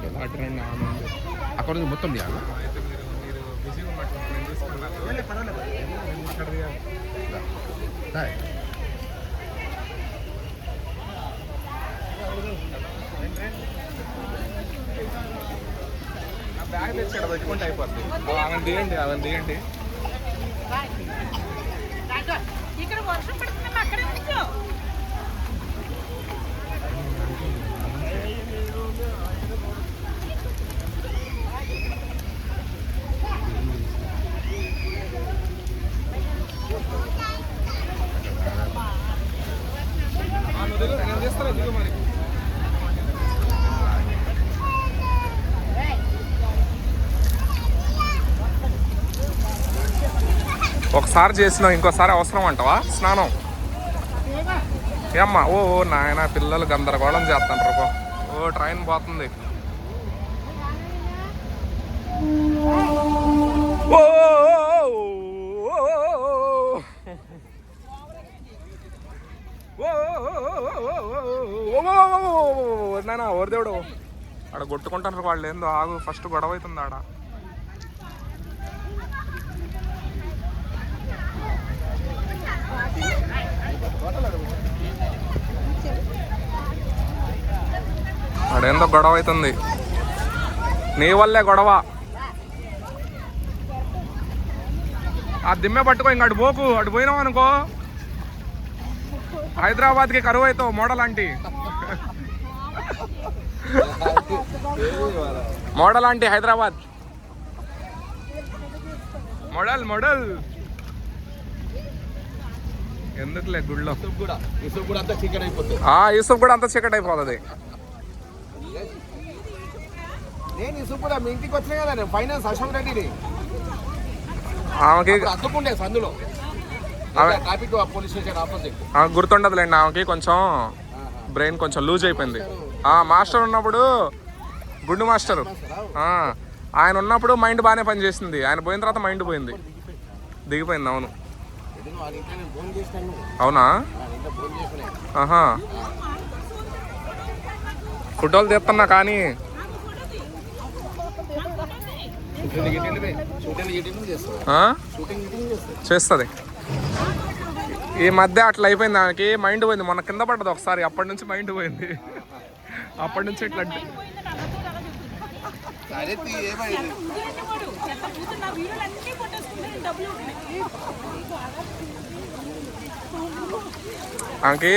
Okay అటు రండి ఆమె అక్కడ నుంచి మొత్తం తీయాలా బ్యాగ్ ఇక్కడ పెట్టుకుంటే దిగండి ఆమె దిగండి ఇక్కడ వర్షం పడుతుంది అక్కడే ఉంచు ఆమె దిగు నేను తీస్తాను దిగు మరి ఒకసారి చేసినావు ఇంకోసారి అవసరం అంటావా? స్నానం. ఏమ్మా? ఓ ఓ నాయన పిల్లలు గందరగోళం చేస్తాను రూపా ఓ ట్రైన్ పోతుంది. కొట్టుకుంటారు వాళ్ళు. ఏందో ఆగు ఫస్ట్ గొడవ అవుతుంది ఆడ. ఆడేందో గొడవ అవుతుంది. నీ వల్లే గొడవ. ఆ దిమ్మె పట్టుకో ఇంక అటు పోకు. అటు పోయినావు అనుకో. హైదరాబాద్కి కరువు అవుతావు model aunty model aunty Hyderabad. Model model. ఎందుకులే గుళ్ళో? యూసుఫ్ కూడా అంతా చికెన్ అయిపోతుంది ఆ యూసుఫ్ కూడా అంత చీకటి అయిపోతుంది. నేను యూసుఫ్ కూడా మీ ఇంటికి వచ్చినా కదా నేను ఫైనాన్స్ అశోక్ రెడ్డిని. ఆమెకి సందులో. Police station opposite. ఆమెకు గుర్తుండదులేండి ఆమెకి కొంచెం బ్రెయిన్ కొంచెం లూజ్ అయిపోయింది. మాస్టర్ ఉన్నప్పుడు గుండు మాస్టరు. ఆయన ఉన్నప్పుడు మైండ్ బాగానే పనిచేసింది. ఆయన పోయిన తర్వాత మైండ్ పోయింది. దిగిపోయింది అవును. అవునా? ఆహా. ఫోటోలు తీస్తున్నా కానీ. చేస్తుంది. ఈ మధ్య అట్లా అయిపోయింది ఆమెకి మైండ్ పోయింది. మొన్న కింద పడ్డది ఒకసారి అప్పటి నుంచి మైండ్ పోయింది. అప్పటి నుంచి ఇట్లా ఆమెకి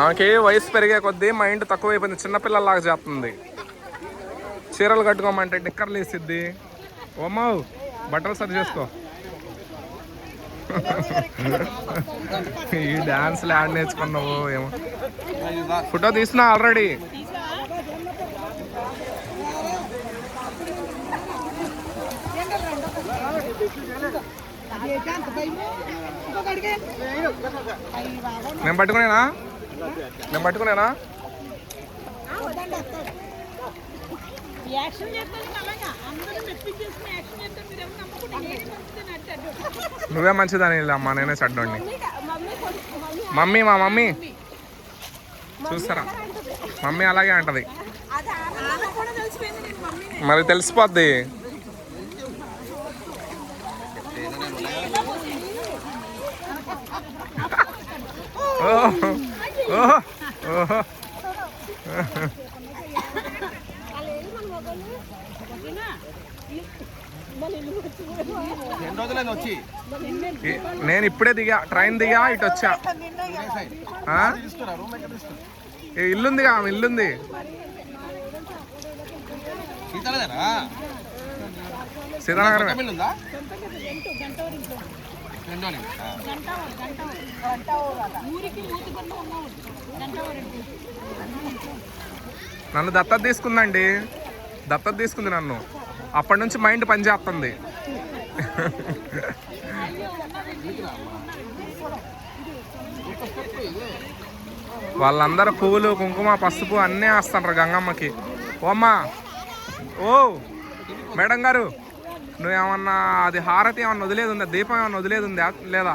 ఆమెకి వయసు పెరిగే కొద్దీ మైండ్ తక్కువైపోయింది. చిన్నపిల్లలాగా చేస్తుంది. చీరలు కట్టుకోమంటే నిక్కర్లు వేసిద్ది. ఓమో బట్టలు సరి చేసుకో. ఈ డాన్స్ ల్యాండ్ నేర్చుకున్నావు ఏమో. ఫోటో తీసినా ఆల్రెడీ నేను పట్టుకునేనా? నేను పట్టుకునేనా? యాక్షన్ చేస్తాను అలాగా? అందరూ మెప్పించేసుకుని యాక్షన్ చేస్తాను మీరు ఎవరు నమ్మకుండా నేనే పంపుతాను అంటే అడ్డు నువ్వే మంచిదని అమ్మా నేనే చెడ్డోండి మమ్మీ మా మమ్మీ. చూస్తారా? మమ్మీ అలాగే అంటది. మరి తెలిసిపోద్ది. ఓహో! ఓహో! ఓహో! ఎన్ని రోజులైంది వచ్చి? నేను ఇప్పుడే దిగా ట్రైన్ దిగా ఇటు వచ్చా. ఇల్లుందిగా ఆమె ఇల్లుంది. నన్ను దత్తత తీసుకుందండి. దత్తత తీసుకుంది నన్ను. అప్పటి నుంచి మైండ్ పనిచేస్తుంది వాళ్ళందరూ పువ్వులు కుంకుమ పసుపు అన్నీ వేస్తారు గంగమ్మకి. ఓమ్మా. ఓ. మేడం గారు నువ్వేమన్నా అది హారతి ఏమన్నా వదిలేదు ఉందా దీపం ఏమన్నా వదిలేదు ఉందా లేదా?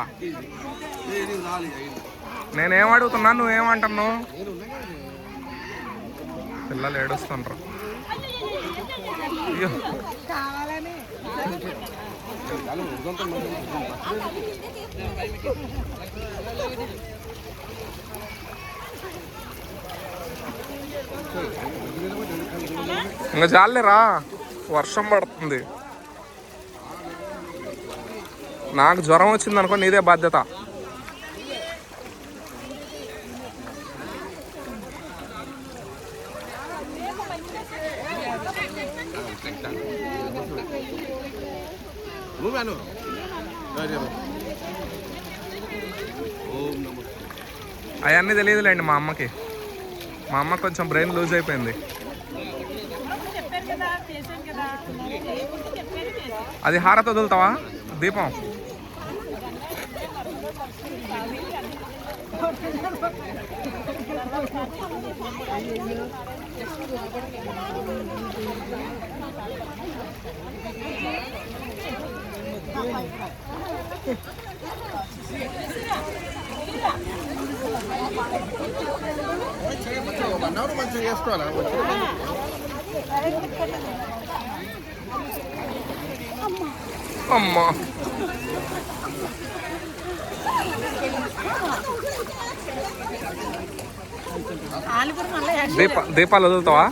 నేనేం అడుగుతున్నా నువ్వేమంటున్నావు పిల్లలు ఏడుస్తుంటారు ఇంకా జాలేరా వర్షం పడుతుంది. నాకు జ్వరం వచ్చింది అనుకో నీదే బాధ్యత. నువ్వు అను అవన్నీ తెలియదులేండి మా అమ్మకి. మా అమ్మ కొంచెం బ్రెయిన్ లూజ్ అయిపోయింది. అది హారత వదులుతావా? దీపం. వన్ మంచిగా చేసుకోవాలా అమ్మా. దీప దీపాలు వదులుతావా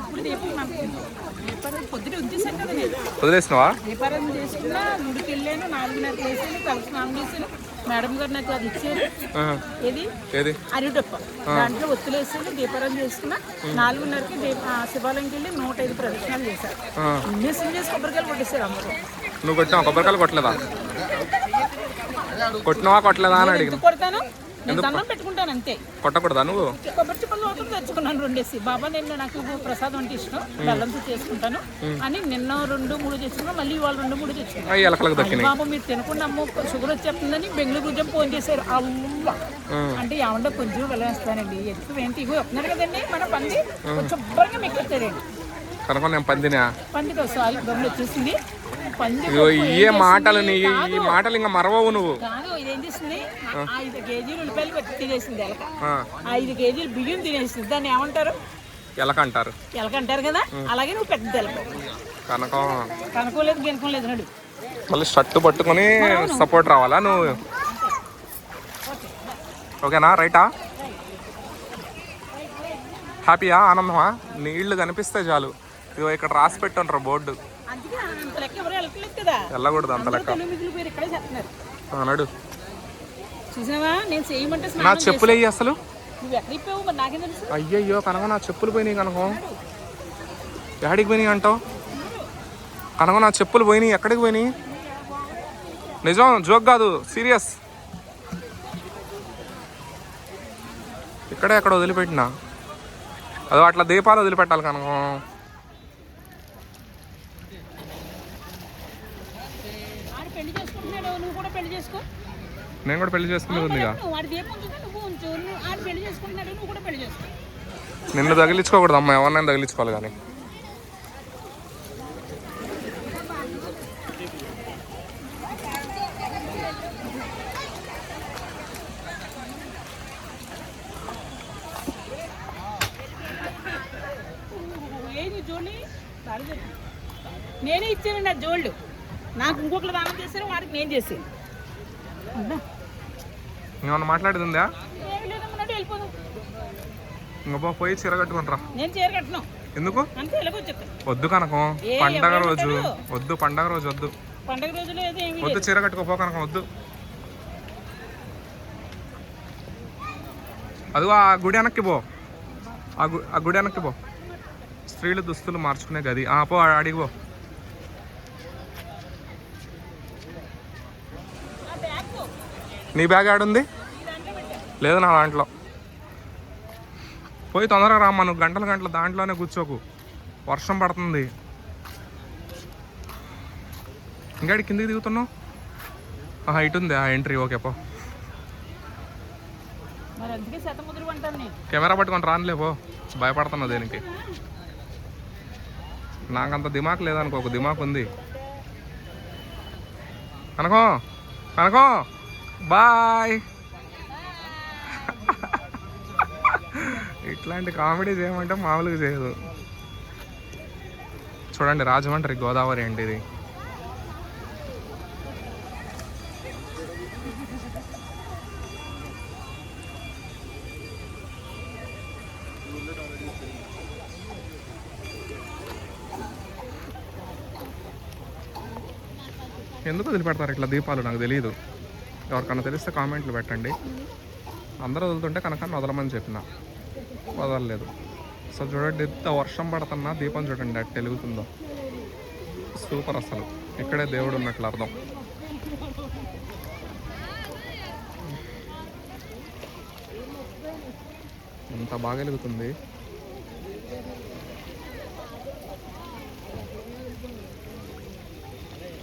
ఇప్పుడు దీపం మనకి దీపారాధన పొద్దున ఉంచేసాను కదా నేను వదిలేసినావా? దీపారాధన చేసుకున్నా గుడికి వెళ్ళాను నాలుగున్నరకు వేసాను చేశాను. మేడం గారు నాకు అది ఇచ్చారు. ఇది ఏది? అరిటప్ప. దాంట్లో ఒత్తులేసాను దీపారాధన చేసుకున్నా. నాలుగున్నరకి శివాలయంకి వెళ్ళి నూట ఐదు ప్రదక్షిణాలు చేశారు. ఆ, ఇన్నేసం చేసి కొబ్బరికాయలు కొట్టేశారు అందరూ. నువ్వు కొట్టినావా? కొబ్బరికాయలు కొట్టలేదా? కొట్టినావా? కొట్టలేదా అని అడిగిన. కొడతాను? దండం పెట్టుకుంటాను అంతే. కొట్టకూడదా నువ్వు? కొబ్బరి చిప్పలు ఒకటి తెచ్చుకున్నాను రెండేసి. బాబా నేను నాకు ప్రసాదం అంటే ఇష్టం. బెల్లంతో చేసుకుంటాను. అని నిన్న రెండు మూడు తెచ్చుకున్నా మళ్ళీ ఇవాళ రెండు మూడు తెచ్చుకున్నాను బాబు మీరు తినకుండా అమ్మ షుగర్ వచ్చేస్తుందని బెంగళూరు ఉద్యమం ఫోన్ చేశారు. అమ్మ అంటే ఏమంటే కొంచెం వెళ్ళేస్తానండి. ఎక్కువ ఏంటి? ఇగో వస్తున్నారు కదండి మన పంది కొంచెం శుభ్రంగా మెక్కెత్తారండి కనుక నేను పందినా? పందికి ఒకసారి గమ్ములు వచ్చేసింది. ఇయే మాటలు నీ ఈ మాటలు ఇంకా మరవవు నువ్వు. కాదు ఇదేం చేసింది? ఐదు కేజీలు ఉల్లిపాయలు పట్టి తినేసింది ఎలక. ఆ, ఐదు కేజీలు బియ్యం తినేసింది. దాన్ని ఏమంటారు? ఎలక అంటారు. ఎలక అంటారు కదా? అలాగే నువ్వు పెద్ద ఎలక. కనుక. కనుకోలేదు గినుకోలేదు నడు. మళ్ళీ షర్టు పట్టుకొని సపోర్ట్ రావాలా నువ్వు? ఓకేనా? రైటా. హ్యాపీయా? ఆనందమా? నీళ్ళు కనిపిస్తే చాలు. ఇదిగో ఇక్కడ రాసి పెట్టుంటారు బోర్డు. వెళ్ళకూడదు అంత లెక్క. అన్నాడు నా చెప్పులు వెయ్యి అసలు? అయ్యయ్యో కనుక నా చెప్పులు పోయినాయి కనుక ఎక్కడికి పోయినాయి అంటావు? కనుక నా చెప్పులు పోయినాయి. ఎక్కడికి పోయినాయి? నిజం జోక్ కాదు. సీరియస్. ఇక్కడే అక్కడ వదిలిపెట్టినా? అదో అట్లా దీపాలు వదిలిపెట్టాలి కనుక ఆడు పెళ్ళి చేసుకుంటున్నాడు నువ్వు కూడా పెళ్ళి చేసుకో నేను కూడా పెళ్ళి చేసుకునేది ఉందిగా నువ్వు వాడి దీపం ఉంచుతా నువ్వు ఉంచు నువ్వు ఆడు పెళ్ళి చేసుకుంటున్నాడు నువ్వు కూడా పెళ్ళి చేసుకో. నిన్ను తగిలించుకోకూడదు అమ్మ. ఎవరినైనా తగిలించుకోవాలి కానీ. నేనే ఇచ్చానండి ఆ జోళ్ళు. నాకు ఇంకొకరు దానం చేశారు వాడికి నేను చేసాను ఏమన్నా వెళ్ళిపోదాం. ఇంకా పోయి చీర కట్టుకుంటారా. నేను చీర కట్టను. ఎందుకు? వద్దు కనకం. పండగ రోజు? వద్దు పండగ రోజు వద్దు. పండగ ఏమీ వద్దు చీర కట్టుకోపో కనకం వద్దు. అదిగో ఆ గుడి వెనక్కి పో. ఆ గుడి వెనక్కి పో. స్త్రీలు దుస్తులు మార్చుకునే గది. ఆ పో అడిగి పో ఆ బ్యాగ్ నీ బ్యాగ్ ఆడుంది? లేదు నా దాంట్లో. పోయి తొందరగా రామ్మా నువ్వు గంటల గంటల దాంట్లోనే కూర్చోకు. వర్షం పడుతుంది. ఇంకాడి కిందికి దిగుతున్నావు? ఆహా ఇటు ఉంది ఆ ఎంట్రీ. ఓకే పో. కెమెరా పట్టుకొని రానులే పో. భయపడుతున్నా దేనికి. నాకంత దిమాక్ లేదనుకో ఒక దిమాక్ ఉంది. కనకో కనకో. బాయ్. ఇట్లా ఇట్లాంటి కామెడీ చేయమంటే మామూలుగా చేయదు. చూడండి రాజమండ్రి గోదావరి అండి ఇది ఎందుకు వదిలిపెడతారు ఇట్లా దీపాలు? నాకు తెలియదు ఎవరికన్నా తెలిస్తే కామెంట్లు పెట్టండి. అందరూ వదులుతుంటే కనుక వదలమని చెప్పిన. వదలలేదు. సో చూడండి ఎంత వర్షం పడుతున్నా దీపం చూడండి అటు వెలుగుతుందో సూపర్ అసలు. ఇక్కడే దేవుడు ఉన్నట్లు అర్థం. ఎంత బాగా వెలుగుతుంది.